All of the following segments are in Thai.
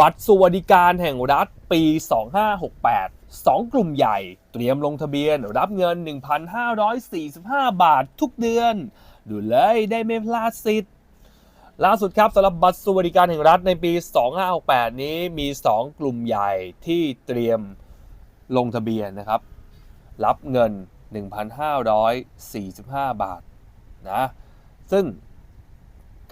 บัตรสวัสดิการแห่งรัฐปี 2568 2 กลุ่มใหญ่เตรียมลงทะเบียนรับเงิน 1,545 บาททุกเดือน ดูเลยได้ไม่พลาดสิทธิ์ล่าสุดครับสำหรับบัตรสวัสดิการแห่งรัฐในปี 2568 นี้มี 2 กลุ่มใหญ่ที่เตรียมลงทะเบียนนะครับ รับเงิน 1,545 บาทนะซึ่ง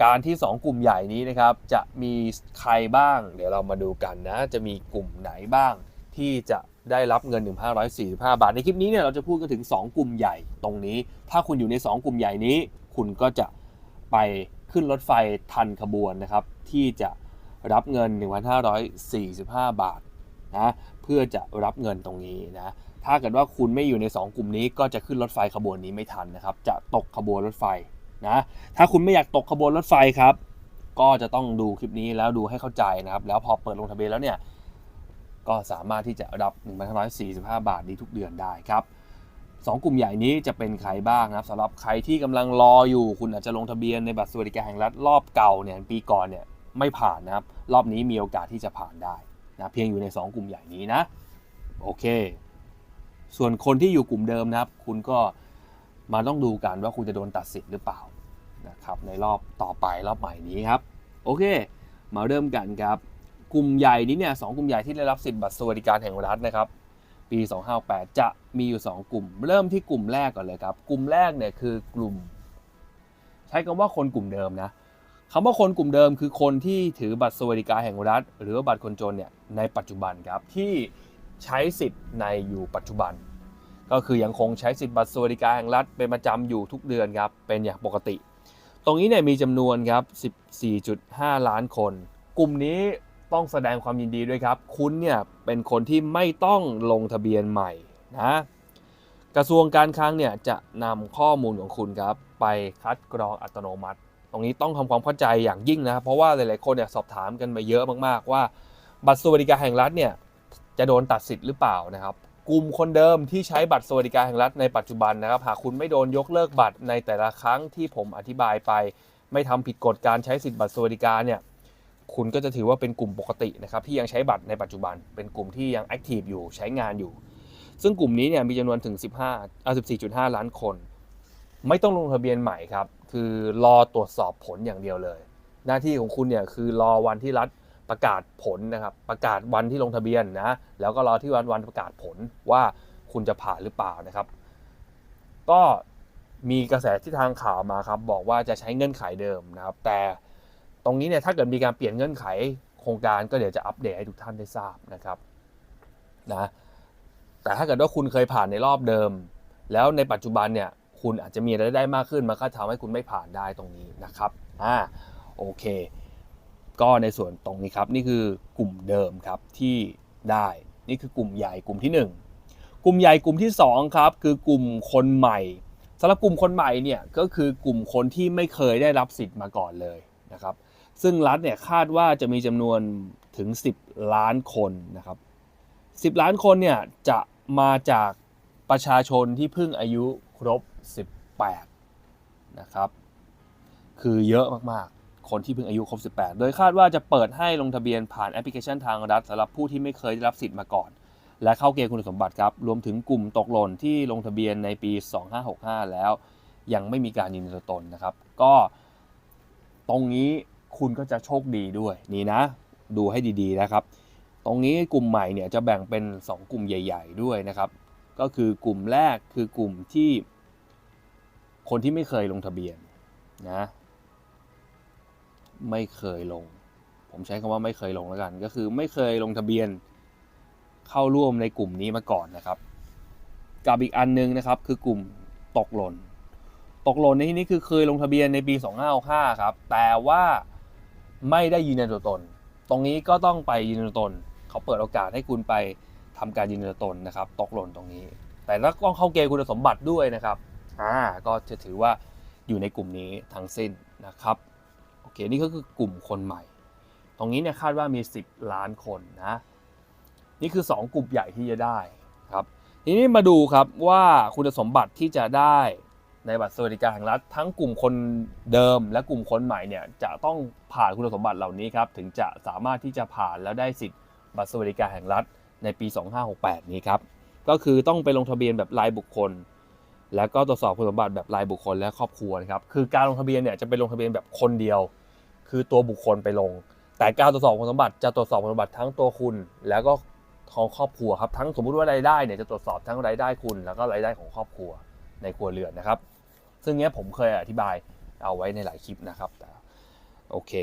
การที่ 2 กลุ่มใหญ่นี้นะครับ จะมีใครบ้าง เดี๋ยวเรามาดูกันนะ จะมีกลุ่มไหนบ้างที่จะได้รับเงิน 1,545 บาท ในคลิปนี้เนี่ยเราจะพูดกันถึง 2 กลุ่มใหญ่ตรงนี้ ถ้าคุณอยู่ใน 2 กลุ่มใหญ่นี้ คุณก็จะไปขึ้นรถไฟทันขบวนนะครับ ที่จะรับเงิน 1,545 บาทนะเพื่อจะรับเงินตรงนี้นะถ้าเกิดว่าคุณไม่อยู่ใน 2 กลุ่มนี้ ก็จะขึ้นรถไฟขบวนนี้ไม่ทันนะครับ จะตกขบวนรถไฟ นะถ้าคุณไม่อยากตกขบวนรถไฟครับ ก็จะต้องดูคลิปนี้แล้วดูให้เข้าใจนะครับ แล้วพอเปิดลงทะเบียนแล้วเนี่ย ก็สามารถที่จะรับ1,545 บาทนี้ทุกเดือนได้ครับสองกลุ่มใหญ่นี้จะเป็นใครบ้างนะครับสำหรับใครที่กำลังรออยู่คุณอาจจะลงทะเบียนในบัตรสวัสดิการแห่งรัฐรอบเก่าเนี่ยปีก่อนเนี่ยไม่ผ่านนะครับ รอบนี้มีโอกาสที่จะผ่านได้นะเพียงอยู่ใน 2 กลุ่มใหญ่นี้นะ โอเค ส่วนคนที่อยู่กลุ่มเดิมนะครับ คุณก็ มาต้องดูกันว่าคุณจะโดนตัดสิทธิ์หรือเปล่านะครับในรอบต่อไปรอบใหม่นี้ครับ โอเค มาเริ่มกันครับ กลุ่มใหญ่นี้เนี่ยสองกลุ่มใหญ่ที่ได้รับสิทธิ์บัตรสวัสดิการแห่งรัฐนะครับ ปี 258 จะมีอยู่ 2 กลุ่ม เริ่มที่กลุ่มแรกก่อนเลยครับ กลุ่มแรกเนี่ยคือกลุ่ม ใช้คำว่าคนกลุ่มเดิมนะคำว่าคนกลุ่มเดิมคือคนที่ถือบัตรสวัสดิการแห่งรัฐ หรือว่าบัตรคนจนเนี่ยในปัจจุบันครับที่ใช้สิทธิ์ในอยู่ปัจจุบัน ก็คือยังคงใช้สิทธิ์บัตรสวัสดิการแห่งรัฐเป็นประจำอยู่ทุกเดือนครับ เป็นอย่างปกติ ตรงนี้เนี่ยมีจำนวนครับ 14.5 ล้านคน กลุ่มนี้ต้องแสดงความยินดีด้วยครับ คุณเนี่ยเป็นคนที่ไม่ต้องลงทะเบียนใหม่นะกระทรวงการคลังเนี่ยจะนำข้อมูลของคุณครับ ไปคัดกรองอัตโนมัติ ตรงนี้ต้องทำความเข้าใจอย่างยิ่งนะครับเพราะว่าหลายๆคนเนี่ยสอบถามกันมาเยอะมากๆว่า บัตรสวัสดิการแห่งรัฐเนี่ยจะโดนตัดสิทธิ์หรือเปล่านะครับ กลุ่มคนเดิมที่ใช้บัตรสวัสดิการแห่งรัฐในปัจจุบันนะครับ หากคุณไม่โดนยกเลิกบัตรในแต่ละครั้งที่ผมอธิบายไป ไม่ทำผิดกฎการใช้สิทธิบัตรสวัสดิการเนี่ยคุณก็จะถือว่าเป็นกลุ่มปกตินะครับที่ยังใช้บัตรในปัจจุบัน เป็นกลุ่มที่ยังแอคทีฟอยู่ใช้งานอยู่ ซึ่งกลุ่มนี้เนี่ยมีจำนวนถึง 15เอา14.5 ล้านคน ไม่ต้องลงทะเบียนใหม่ครับคือรอตรวจสอบผลอย่างเดียวเลย หน้าที่ของคุณเนี่ยคือรอวันที่รัฐ ประกาศผลนะครับ ประกาศวันที่ลงทะเบียนนะแล้วก็รอที่วันวันประกาศผลว่าคุณจะผ่านหรือเปล่านะครับ ก็มีกระแสที่ทางข่าวมาครับ บอกว่าจะใช้เงื่อนไขเดิมนะครับ แต่ตรงนี้เนี่ยถ้าเกิดมีการเปลี่ยนเงื่อนไขโครงการก็เดี๋ยวจะอัปเดตให้ทุกท่านได้ทราบนะครับนะแต่ถ้าเกิดว่าคุณเคยผ่านในรอบเดิม แล้วในปัจจุบันเนี่ยคุณอาจจะมีรายได้มากขึ้นมันก็ทำให้คุณไม่ผ่านได้ตรงนี้นะครับอ่าโอเค ก็ในส่วนตรงนี้ครับนี่คือกลุ่มเดิมครับที่ได้ นี่คือกลุ่มใหญ่กลุ่มที่ 1 กลุ่มใหญ่กลุ่มที่2ครับคือกลุ่มคนใหม่สำหรับกลุ่มคนใหม่เนี่ยก็คือกลุ่มคนที่ไม่เคยได้รับสิทธิ์มาก่อนเลยนะครับซึ่งรัฐเนี่ยคาดว่าจะมีจำนวนถึง 10 ล้านคนนะครับ10 ล้านคนเนี่ยจะมาจากประชาชนที่เพิ่งอายุครบ 18นะครับคือเยอะมากๆ คนที่เพิ่งอายุครบ 18 โดยคาดว่าจะเปิดให้ลงทะเบียนผ่านแอปพลิเคชันทางรัฐสำหรับผู้ที่ไม่เคยได้รับสิทธิ์มาก่อน และเข้าเกณฑ์คุณสมบัติครับ รวมถึงกลุ่มตกหล่นที่ลงทะเบียนในปี 2565 แล้ว ยังไม่มีการยืนยันตัวตนนะครับ ก็ตรงนี้คุณก็จะโชคดีด้วยนี่นะ ดูให้ดีๆนะครับ ตรงนี้กลุ่มใหม่เนี่ยจะแบ่งเป็น 2 กลุ่มใหญ่ ๆ ด้วยนะครับ ก็คือกลุ่มแรกคือกลุ่มที่ คนที่ไม่เคยลงทะเบียนนะ ไม่เคยลง ผมใช้คำว่าไม่เคยลงแล้วกัน ก็คือไม่เคยลงทะเบียนเข้าร่วมในกลุ่มนี้มาก่อนนะครับ กับอีกอันนึงนะครับ คือกลุ่มตกหล่นตกหล่นในที่นี้คือเคยลงทะเบียนในปี 2565ครับ แต่ว่าไม่ได้ยืนยันตัวตน ตรงนี้ก็ต้องไปยืนยันตัวตน เขาเปิดโอกาสให้คุณไปทำการยืนยันตัวตนนะครับ ตกหล่นตรงนี้ แต่ต้องเข้าเกณฑ์คุณสมบัติด้วยนะครับ อ่า ก็จะถือว่าอยู่ในกลุ่มนี้ทั้งสิ้นนะครับ โอเค นี่ก็คือกลุ่มคนใหม่ ตรงนี้เนี่ยคาดว่ามี 10 ล้านคนนะ นี่คือ 2 กลุ่มใหญ่ที่จะได้ครับ ทีนี้มาดูครับว่าคุณสมบัติที่จะได้ในบัตรสวัสดิการแห่งรัฐทั้งกลุ่มคนเดิมและกลุ่มคนใหม่เนี่ยจะต้องผ่านคุณสมบัติเหล่านี้ครับถึงจะสามารถที่จะผ่านแล้วได้สิทธิ์บัตรสวัสดิการแห่งรัฐในปี 2568 นี้ครับ ก็คือต้องไปลงทะเบียนแบบรายบุคคล แล้วก็ตรวจสอบคุณสมบัติแบบรายบุคคลและครอบครัวนะครับคือการลงทะเบียนเนี่ยจะเป็นลงทะเบียนแบบคนเดียว คือตัวบุคคลไปลง แต่การตรวจสอบคุณสมบัติจะตรวจสอบคุณสมบัติทั้งตัวคุณ แล้วก็ของครอบครัวครับทั้งสมมุติว่ารายได้เนี่ยจะตรวจสอบทั้งรายได้คุณ แล้วก็รายได้ของครอบครัวในครัวเรือนนะครับ ซึ่งเนี้ยผมเคยอธิบายเอาไว้ในหลายคลิปนะครับแต่โอเค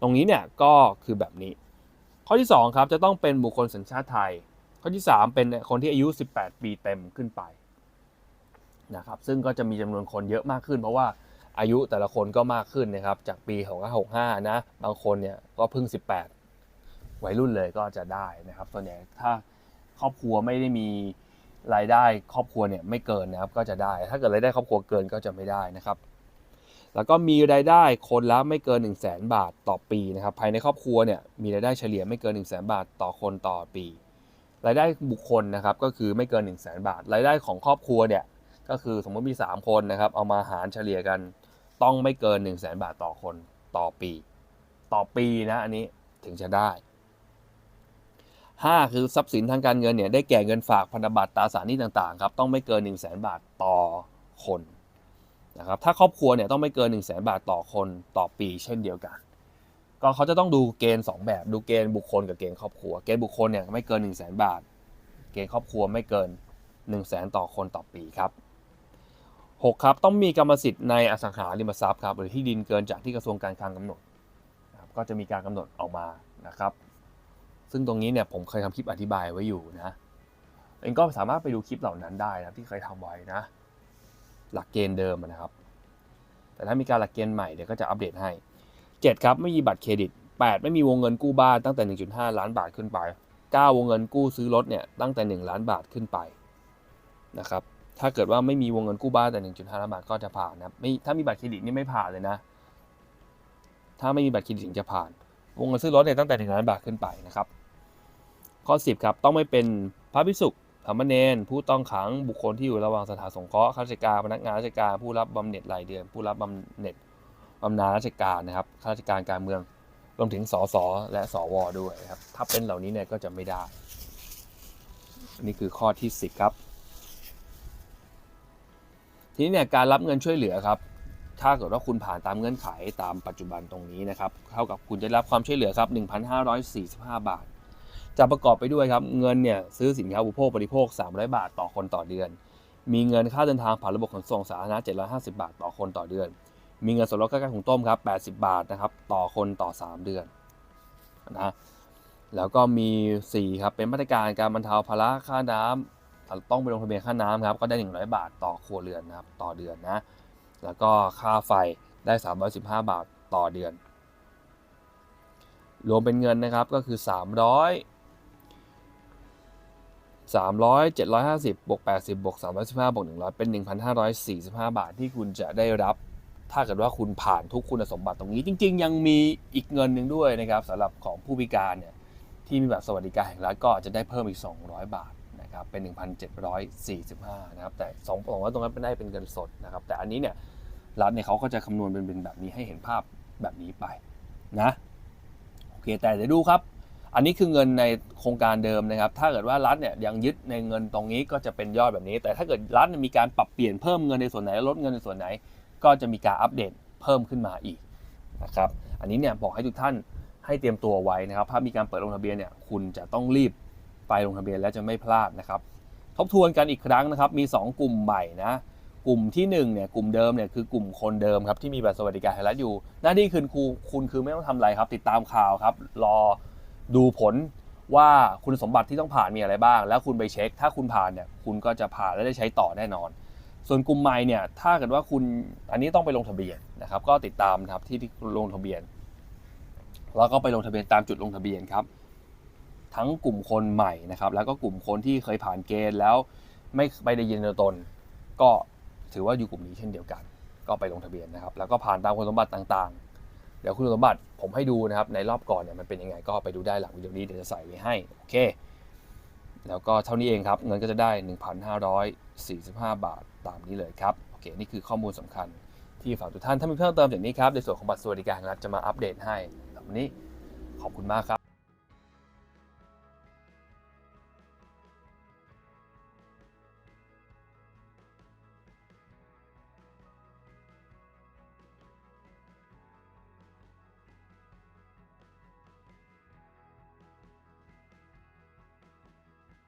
ตรงนี้เนี่ยก็คือแบบนี้ ข้อที่2ครับจะต้องเป็นบุคคลสัญชาติไทย ข้อที่ 3 เป็นคนที่อายุ 18 ปีเต็มขึ้นไป นะครับซึ่งก็จะมีจำนวนคนเยอะมากขึ้น เพราะว่าอายุแต่ละคนก็มากขึ้นนะครับจากปี65นะบางคนเนี่ยก็เพิ่ง 18 วัยรุ่นเลยก็จะได้นะครับส่วนใหญ่ถ้าครอบครัวไม่ได้มีรายได้ครอบครัวเนี่ยไม่เกินนะครับก็จะได้ ถ้าเกิดรายได้ครอบครัวเกินก็จะไม่ได้นะครับ แล้วก็มีรายได้คนละไม่เกิน 1 0 0 0 0แบาทต่อปีนะครับ ภายในครอบครัวเนี่ยมีรายได้เฉลี่ยไม่เกิน 1 0 0 0 0แบาทต่อคนต่อปี รายได้บุคคลนะครับก็คือไม่เกิน 1 0 0 0 0แบาท รายได้ของครอบครัวเนี่ย ก็คือสมมติมี 3 คนนะครับ เอามาหารเฉลี่ยกันต้องไม่เกิน 1 0 0 0 0แบาทต่อคนต่อปี ต่อปีนะอันนี้ถึงจะได้ 5 คือทรัพย์สินทางการเงินเนี่ยได้แก่เงินฝากพันธบัตรตราสารหนี้ต่างๆครับต้องไม่เกิน 1 0 0 0 0แบาทต่อคนนะครับถ้าครอบครัวเนี่ยต้องไม่เกิน 1 0 0 0 0แบาทต่อคนต่อปี เช่นเดียวกัน ก็เขาจะต้องดูเกณฑ์ 2 แบบดูเกณฑ์บุคคลกับเกณฑ์ครอบครัว เกณฑ์บุคคลเนี่ยไม่เกิน 1 0 0 0 0แบาท เกณฑ์ครอบครัวไม่เกิน 1 0 0 0 0แสนต่อคนต่อปีครับ 6ครับต้องมีกรรมสิทธิ์ในอสังหาริมทรัพย์ครับหรือที่ดินเกินจากที่กระทรวงการคลังกำหนดนะครับก็จะมีการกำหนดออกมานะครับ ซึ่งตรงนี้เนี่ยผมเคยทำคลิปอธิบายไว้อยู่นะเองก็สามารถไปดูคลิปเหล่านั้นได้นะที่เคยทำไว้นะ หลักเกณฑ์เดิมนะครับ แต่ถ้ามีการหลักเกณฑ์ใหม่เดี๋ยวก็จะอัปเดตให้ 7 ครับไม่มีบัตรเครดิต 8 ไม่มีวงเงินกู้บ้านตั้งแต่ 1.5 ล้านบาทขึ้นไป 9 วงเงินกู้ซื้อรถเนี่ยตั้งแต่ 1 ล้านบาทขึ้นไปนะครับ ถ้าเกิดว่าไม่มีวงเงินกู้บ้านแต่ 1.5ล้านบาทก็จะผ่านนะไม่ถ้ามีบัตรเครดิตนี่ไม่ผ่านเลยนะ ถ้าไม่มีบัตรเครดิตถึงจะผ่าน วงเงินซื้อรถเนี่ยตั้งแต่1ล้านบาทขึ้นไปนะครับ ข้อ 10 ครับ ต้องไม่เป็นพระภิกษุสามเณรผู้ต้องขังบุคคลที่อยู่ระหว่างสถานสงเคราะห์ข้าราชการพนักงานราชการผู้รับบำเหน็จรายเดือน ผู้รับบำเหน็จบำนาญราชการนะครับข้าราชการการเมืองรวมถึงสสและสวด้วยครับถ้าเป็นเหล่านี้เนี่ยก็จะไม่ได้ อันนี้คือข้อที่ 10 ครับ ทีนี้เนี่ยการรับเงินช่วยเหลือครับ ถ้าเกิดว่าคุณผ่านตามเงื่อนไขตามปัจจุบันตรงนี้นะครับเท่ากับคุณจะรับความช่วยเหลือครับ 1,545 บาท จะประกอบไปด้วยครับเงินเนี่ยซื้อสินค้าอุปโภคบริโภค 300 บาทต่อคนต่อเดือน มีเงินค่าเดินทางผ่านระบบขนส่งสาธารณะ 750 บาทต่อคนต่อเดือน มีเงินสดลดค่าการหุงต้มครับ 80 บาทนะครับต่อคนต่อ 3 เดือนนะแล้วก็มี 4 ครับ เป็นมาตรการการบรรเทาภาระค่าน้ำ ต้องไปลงทะเบียนค่าน้ำครับก็ได้ 100 บาทต่อครัวเรือนนะครับต่อเดือนนะแล้วก็ค่าไฟได้ 315 บาทต่อเดือน รวมเป็นเงินนะครับก็คือ 300 300 750บวก80บวก315บวก100 เป็น 1,545 บาทที่คุณจะได้รับ ถ้าเกิดว่าคุณผ่านทุกคุณสมบัติตรงนี้จริง ๆ ยังมีอีกเงินหนึ่งด้วยนะครับสำหรับของผู้พิการเนี่ยที่มีแบบสวัสดิการแห่งรัฐก็จะได้เพิ่มอีก 200 บาท นะครับเป็น 1,745นะครับแต่สองผมว่าตรงนั้นเป็นได้เป็นเงินสดนะครับแต่อันนี้เนี่ยรัฐเนี่ยเขาก็จะคำนวณเป็นแบบนี้ให้เห็นภาพแบบนี้ไปนะโอเคแต่เดี๋ยวดูครับ อันนี้คือเงินในโครงการเดิมนะครับ ถ้าเกิดว่ารัฐเนี่ยยังยึดในเงินตรงนี้ก็จะเป็นยอดแบบนี้ แต่ถ้าเกิดรัฐมีการปรับเปลี่ยนเพิ่มเงินในส่วนไหนลดเงินในส่วนไหน ก็จะมีการอัปเดตเพิ่มขึ้นมาอีกนะครับอันนี้เนี่ยบอกให้ทุกท่านให้เตรียมตัวไว้นะครับ ถ้ามีการเปิดลงทะเบียนเนี่ยคุณจะต้องรีบ ไปลงทะเบียนและจะไม่พลาดนะครับทบทวนกันอีกครั้งนะครับมี 2 กลุ่มใหม่นะกลุ่มที่1เนี่ยกลุ่มเดิมเนี่ยคือกลุ่มคนเดิมครับที่มีบัตรสวัสดิการแห่งรัฐอยู่ หน้าที่คือครูคุณคือไม่ต้องทำอะไรครับ ติดตามข่าวครับ รอดูผลว่าคุณสมบัติที่ต้องผ่านมีอะไรบ้าง แล้วคุณไปเช็ค ถ้าคุณผ่านเนี่ยคุณก็จะผ่านและได้ใช้ต่อแน่นอน ส่วนกลุ่มใหม่เนี่ยถ้าเกิดว่าคุณอันนี้ต้องไปลงทะเบียนนะครับก็ติดตามครับที่ที่ลงทะเบียน แล้วก็ไปลงทะเบียนตามจุดลงทะเบียนครับ ทั้งกลุ่มคนใหม่นะครับแล้วก็กลุ่มคนที่เคยผ่านเกณฑ์แล้วไม่ไปได้ยินตัวตน ก็ถือว่าอยู่กลุ่มนี้เช่นเดียวกัน ก็ไปลงทะเบียนนะครับ แล้วก็ผ่านตามคุณสมบัติต่างๆ เดี๋ยวคุณสมบัติผมให้ดูนะครับในรอบก่อนเนี่ยมันเป็นยังไงก็ไปดูได้หลังวิดีโอนี้เดี๋ยวจะใส่ไว้ให้โอเค แล้วก็เท่านี้เองครับเงินก็จะได้ 1,545 บาทตามนี้เลยครับโอเคนี่คือข้อมูลสำคัญที่ฝากทุกท่านถ้ามีเพิ่มเติมจากนี้ครับในส่วนของบัตรสวัสดิการรัฐจะมาอัปเดตให้วันนี้ขอบคุณมากครับ